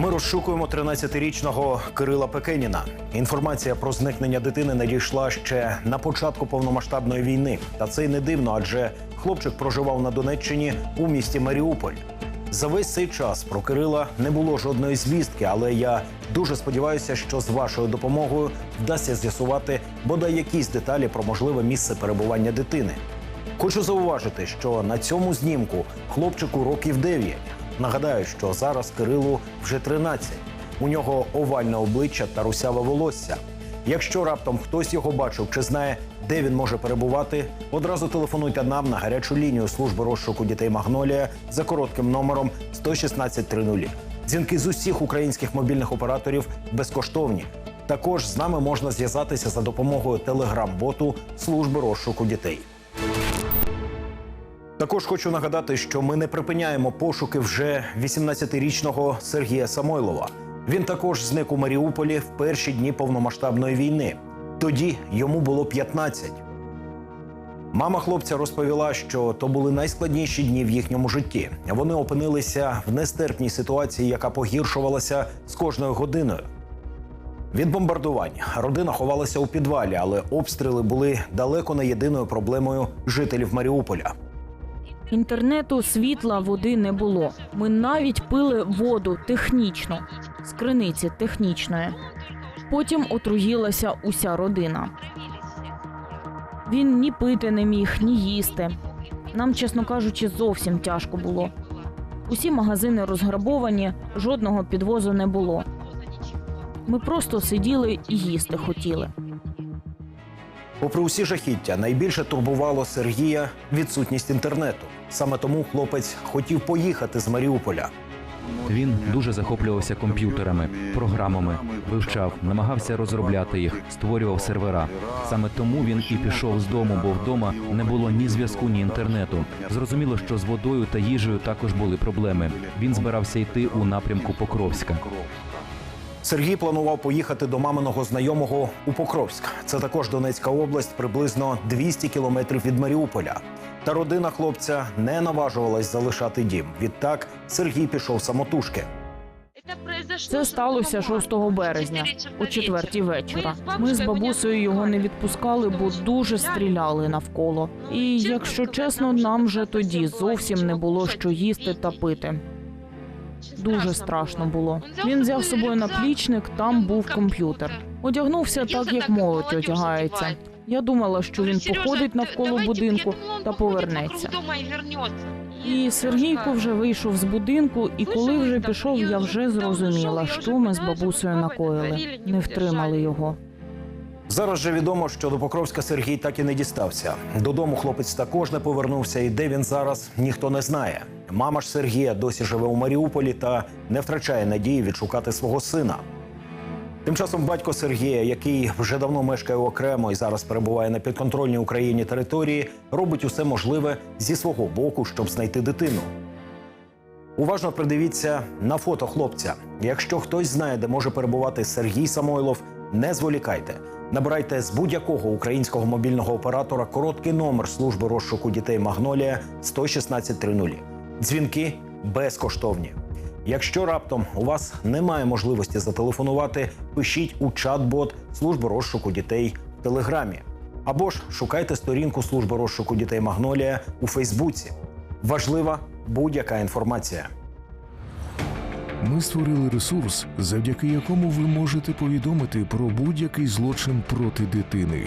Ми розшукуємо 13-річного Кирила Пекеніна. Інформація про зникнення дитини надійшла ще на початку повномасштабної війни. Та це й не дивно, адже хлопчик проживав на Донеччині у місті Маріуполь. За весь цей час про Кирила не було жодної звістки, але я дуже сподіваюся, що з вашою допомогою вдасться з'ясувати бодай якісь деталі про можливе місце перебування дитини. Хочу зауважити, що на цьому знімку хлопчику років 9. Нагадаю, що зараз Кирилу вже 13. У нього овальне обличчя та русяве волосся. Якщо раптом хтось його бачив чи знає, де він може перебувати, одразу телефонуйте нам на гарячу лінію служби розшуку дітей Магнолія за коротким номером 11630. Дзвінки з усіх українських мобільних операторів безкоштовні. Також з нами можна зв'язатися за допомогою телеграм-боту служби розшуку дітей. Також хочу нагадати, що ми не припиняємо пошуки вже 18-річного Сергія Самойлова. Він також зник у Маріуполі в перші дні повномасштабної війни. Тоді йому було 15. Мама хлопця розповіла, що то були найскладніші дні в їхньому житті. Вони опинилися в нестерпній ситуації, яка погіршувалася з кожною годиною. Від бомбардувань родина ховалася у підвалі, але обстріли були далеко не єдиною проблемою жителів Маріуполя. Інтернету, світла, води не було. Ми навіть пили воду технічно з криниці технічної. Потім отруїлася уся родина. Він ні пити не міг, ні їсти. Нам, чесно кажучи, зовсім тяжко було. Усі магазини розграбовані, жодного підвозу не було. Ми просто сиділи і їсти хотіли. Попри усі жахіття, найбільше турбувало Сергія відсутність інтернету. Саме тому хлопець хотів поїхати з Маріуполя. Він дуже захоплювався комп'ютерами, програмами, вивчав, намагався розробляти їх, створював сервера. Саме тому він і пішов з дому, бо вдома не було ні зв'язку, ні інтернету. Зрозуміло, що з водою та їжею також були проблеми. Він збирався йти у напрямку Покровська. Сергій планував поїхати до маминого знайомого у Покровськ. Це також Донецька область, приблизно 200 кілометрів від Маріуполя. Та родина хлопця не наважувалась залишати дім. Відтак Сергій пішов самотужки. Це сталося 6 березня, о четвертій вечора. Ми з бабусею його не відпускали, бо дуже стріляли навколо. І якщо чесно, нам вже тоді зовсім не було що їсти та пити. Дуже страшно було. Він взяв з собою наплічник, там був комп'ютер. Одягнувся так, як молодь одягається. Я думала, що він походить навколо будинку та повернеться. І Сергійко вже вийшов з будинку, і коли вже пішов, я вже зрозуміла, що ми з бабусею накоїли. Не втримали його. Зараз же відомо, що до Покровська Сергій так і не дістався. Додому хлопець також не повернувся, і де він зараз ніхто не знає. Мама ж Сергія досі живе у Маріуполі та не втрачає надії відшукати свого сина. Тим часом батько Сергія, який вже давно мешкає окремо і зараз перебуває на підконтрольній Україні території, робить усе можливе зі свого боку, щоб знайти дитину. Уважно придивіться на фото хлопця. Якщо хтось знає, де може перебувати Сергій Самойлов, не зволікайте. Набирайте з будь-якого українського мобільного оператора короткий номер служби розшуку дітей Магнолія 11630. Дзвінки безкоштовні. Якщо раптом у вас немає можливості зателефонувати, пишіть у чат-бот служби розшуку дітей в Телеграмі. Або ж шукайте сторінку служби розшуку дітей Магнолія у Фейсбуці. Важлива будь-яка інформація. Ми створили ресурс, завдяки якому ви можете повідомити про будь-який злочин проти дитини.